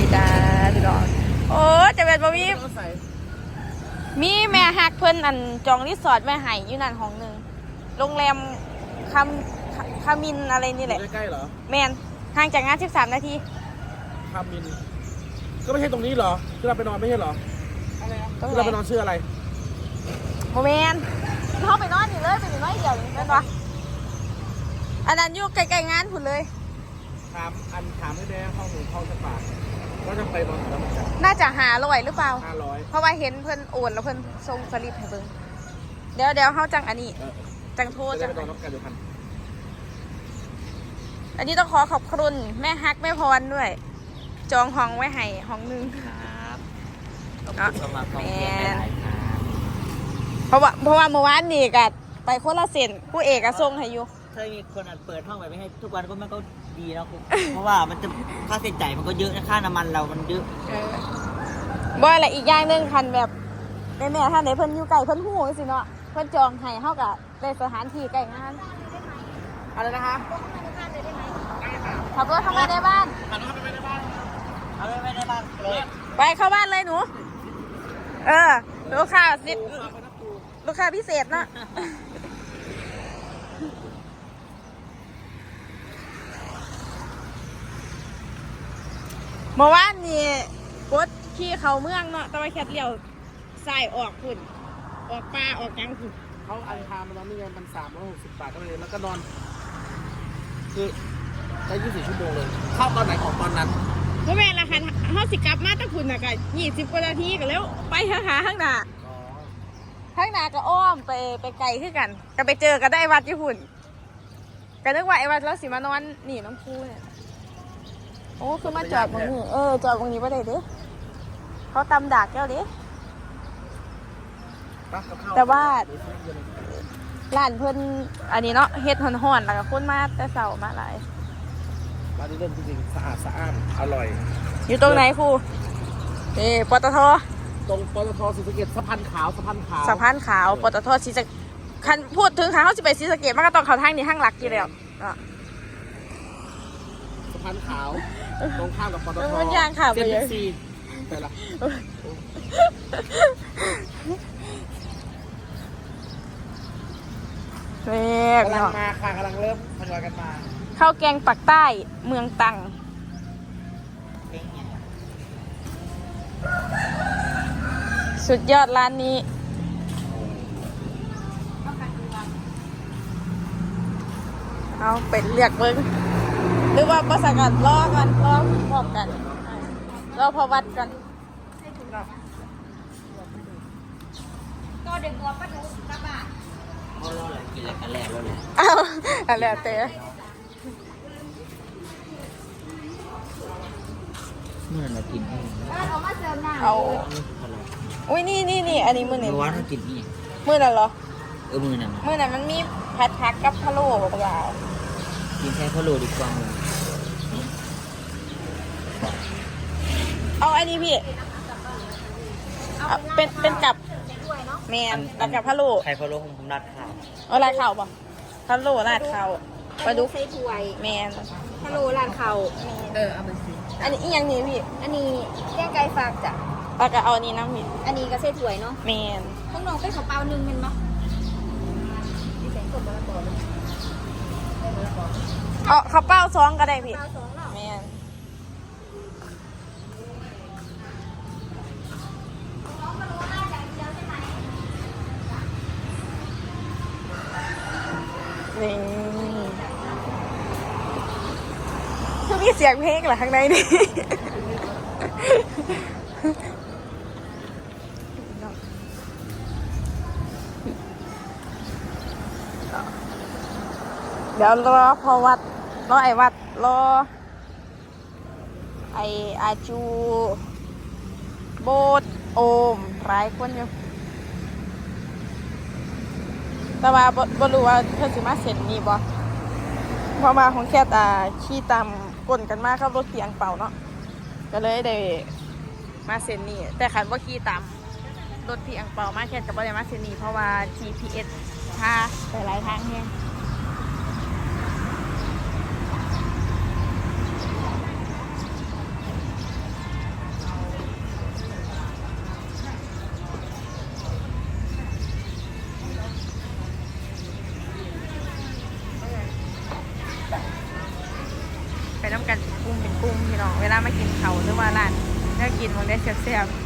ดีจ้าพี่น้องโอ้จะเป็นบ่มีใส่มีแม่ฮักเพิ่นอันจองรีสอร์ทแม่ไห้อยู่นั่นห้องหนึงโรงแรมคำคามินอะไรนี่แหละใกล้ๆเหรอแมนห่างจากงาน 13 นาทีคามิน ก็ไม่ใช่ตรงนี้เหรอที่เราไปนอนไม่ใช่เหรอตรงที่ไหเราไปนนอนชื่ออะไรโมเมนเข้าไปนอนนี่เลยไปอยู่น้อยเดียวนี่เป็นวะอันนั้นอยู่ใกล้ๆงานพุ่นเลยถามอันถามให้แม่ห้องหนูห้องจะปาก ว่าจะไปนอนอยู่แล้วเหมือนกันน่าจะหาลอยหรือเปล่า ห้าร้อยเพราะว่าเห็นเพิ่นโอนแล้วเพิ่นส่งสลิปให้เบิ่งเดี๋ยวเดี๋ยวเฮาจังอันนี้ เออจังโทรจะจัได้ง ไปนอนนอกกันอยู่พันอันนี้ต้องขอขอบคุณแม่ฮักแม่พรด้วย จองห้องไว้ให้ห้องหนึง ครับขอบเนาะคุณสมัครกองเชียร์หลายๆครับ เพราะว่าเพราะว่าเมื่อวานนี่ก็ไปคนละเส้นผู้เอกก็ส่งให้อยู่ถ้ามีคนอันเปิดห้องแบบไม่ให้ทุกวันก็มันก็ ดีนะคุณเพราะว่ามันจะค่าใช้จ่ายมันก็เยอะนะค่าน้ำมันเรามันเยอะเออบ่อะไรอีกอย่างหนึงคันแบบแม่แม่ๆท่านไหนเพิ่นอยู่ไกลเพิ่นฮู้จังซี่เนาะเพิ่นจองให้เฮาก็ได้สถานที่ใกล้งานอะไรนะคะขับรถเข้ามาในบ้านหันเข้าไปในบ้านเอาไว้ไม่ได้บ้างเลยไปเข้าบ้านเลยหนู เออ ลูกค้าสิโอ้ฝากไปนะปูลูกค้าพิเศษเนาะ เมื่อวานนี่กดขี่เขาเมืองเนาะแต่ว่าแค่เลี้ยวสายออกพุ่นออกป่าออกกลางพุ่นเขาอันพามานอนนี่ไงมันสามร้อยหกสิบบาทก็เลยแล้วก็นอน คือได้ยี่สิบชั่วโมงเลย เข้าตอนไหนของตอนนั้นเพราะแม่นละคันเฮาสิกลับมาแตะพุ่นน่ะก็ยี่สิบกว่านาทีก็แล้วไปหาหาข้างหน้าอ๋อข้างหน้าก็อ้อมไปไปไกลขึ้นกัน ก็ไปเจอก็ได้วัดญี่ปุ่นก็นึกว่าไอ้วัดแล้วสิมานอนนี่น้ำพูเนี่ย โอ้คือมาจอดตรงนี้เออจอดตรงนี้ไ่ได้เด้เขาตำดากแก้วเด้ไปกับข้แต่ว่าเดี๋ยวซื้อเย็นเลยร้านเพิ่นอันนี้เนาะเฮ็ดห่อนๆแล้วก็คนมาแต่เสาร์มาหลายร้านนี้เริ่มจริงๆสะอาดสะอ้านอร่อย อยู่ตรงไหนครูเอปตทตรงปตทศรีสะเกดสะพานขาวสะพานขาวสะพานขาวปตทศรีสะคันพูดถึงขาเขาสิไปศรีสะเกดมันก็ต้องเข้าทางนี้ทางหลักอยู่แล้วเนาะสะพานขาว ตรงข้ามกับปตทมันยางขาวไปเส้นเยบิ๊อะกซีไปละแม่กำลังเนาะมาค่ะกำลังเริ่มทยอยกันมาข้าวแกงปักใต้เมืองตรังเองเนี่ยสุดยอดร้านนี้ เอาเป็ดเลือกเบิ้ง หรือว่าประสานกันรอกันรอพร้อมกันรอพอวัดกันเพราะเราแหละกินอะไรกันแรกแล้วเลยเอาอะไรเต้เมื่อเรากินนี่เอาอะไรอุ้ยนี่นี่นี่อันนี้มือหนึ่งเมื่อวานเรากินนี่มือนั่นเหรอเออมือนั่นนะมือนั่นมันมีผัดผักกับพะโล้เปล่ากินแค่พะโลดีกว่ามึง เอาอันนี้พี่เอาเป็นเป็นกับแมนแล้วกับพะโล้ไข่พะโลของผมรัดข้าวเอาลาดข้าวป่ะพะโล้ราดข้าวปลาดุกใส่ถ้วยแมนฮัลโหลร้านเขาเออเอามาสิอันนี้อีกอย่างนี้พี่ อันนี้แกงไก่ฝากจ้ะปลากระเอาอันนี้น้ำพี่อันนี้ก็ใส่ถ้วยเนาะแมนข้างนอกเป็นของเปล่าหนึ่งเป็นปะนี่ใส่กดมะละกอเลยเอาข้าวเป้าซองก็ได้พี่เปล่าสอ นี่คือมีเสียงเพลงเหรอข้างในนี่เดี๋ยวรอพอวัด รอไอ้วัด รอ ไออาจู โบสโอมหลายคนอยู่ แต่ว่าบ่บ่รู้ว่าเพิ่นสิมาเซ็นนี่บ่เพราะว่าของแค่ตาขี่ตามกลนกันมาครับรถเตียงเป่าเนาะก็เลยได้มาเซ็นนี่แต่ขันว่าขี่ตามรถพี่อังเป่ามาแค่กับบ่ได้มาเซ็นนี่เพราะว่า GPS พาไปหลายทางแฮงันเป็นกุ้งเป็นกุ้งพี่น้องเวลามากินเขาหรือว่าร้านก็กินมันได้แซ่บๆ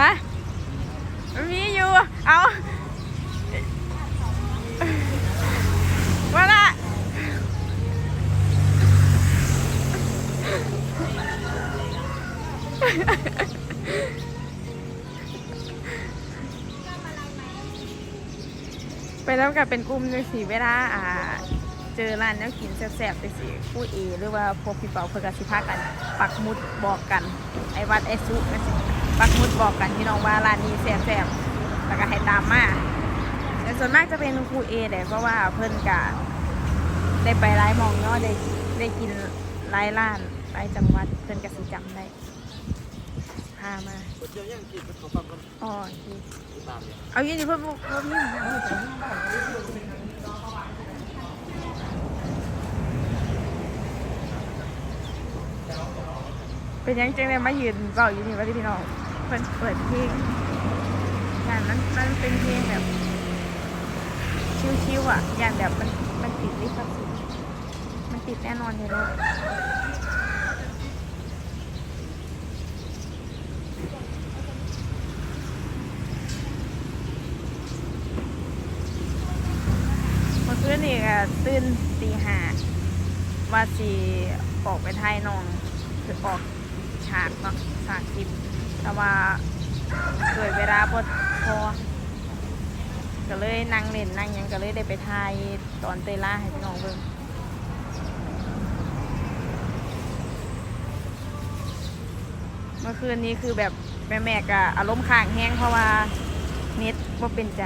ฮะ แล้วกับเป็นกลุ่มเลยสิเวลาอ่าเจอร้านแล้วกินแซ่บๆไปสิผู้เอหรือว่าพวกพี่เปาเพื่อกสิพากัน ปักมุดบอกกัน ไอ้วัดไอ้ซุกนะสิปักมุดบอกกันพี่น้องว่าร้านนี้แซ่บๆแล้วก็ให้ตามมาแต่ส่วนมากจะเป็นครูเอแต่เพราะว่าเพิ่นกะได้ไปร้ายมองเนาะได้ได้กินหลายร้านหลายจังหวัดเพิ่นกสิจำได้ พามาเดี๋ยวยังกินขอฟังกันอ๋อโอเคตามเนี่ยเอายืนอยู่เพิ่มเพิ่มนี่เป็นยังจังเลยมายืนเบาอยู่นี่ว่าที่พี่น้องเพิ่นเปิดเพลงงานมันมันเป็นเพลงแบบชิวๆอะอย่างแบบมันมันติดลิขสิทธิ์มันติดแน่นอนอยู่แล้วเมื่อคืนนี่ ก็ตื่นตีห้าว่าสิออกไปถ่ายนองคือออกฉากเนาะฉากคลิปแต่ว่าเกิดเวลาพอพอก็เลยนั่งเล่นนั่งยังก็เลยได้ไปถ่ายตอนเตล่าให้พี่น้องเบิ่งเมื่อคืนนี้คือแบบแม่แม่ก็อารมณ์ค้างแห้งเพราะว่าเน็ตว่าเป็นใจ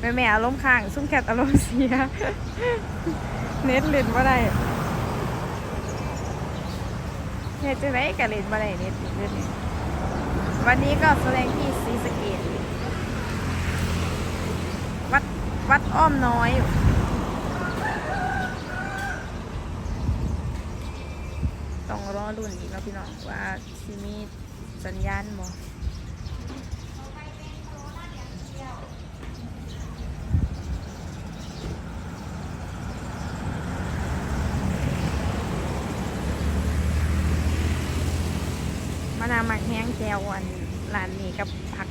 แม่แม่อารมณ์ค้างซุ่มแคทอารมณ์เสีย เน็ตเล่นว่ได้เฮ็ดจะได้ก็เล่นว่ได้เน็ตอีกเรื่องนี้วันนี้ก็แสดงที่ซีสะเกตวัดวัดอ้อมน้อยต้องรอรุ่นอีกแล้วพี่น้องว่าสิมีสัญญาณบ่ นาวหมักแห้งแจวอันร้านนี้กับผัก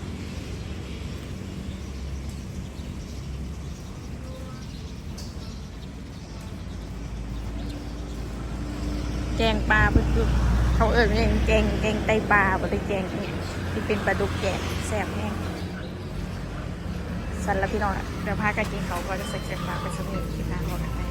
แกงปลาเพิ่นๆเขาเอิ้นว่าหยังแกงแกงไตปลาบ่ได้แกงเนี่ยที่เป็นปลาดุกแกงแซ่บแห้งสันละพี่น้องเดี๋ยวพากันกินเขาก็จะใส่แกงปลาไปสมุนกินน้ำบกกันไป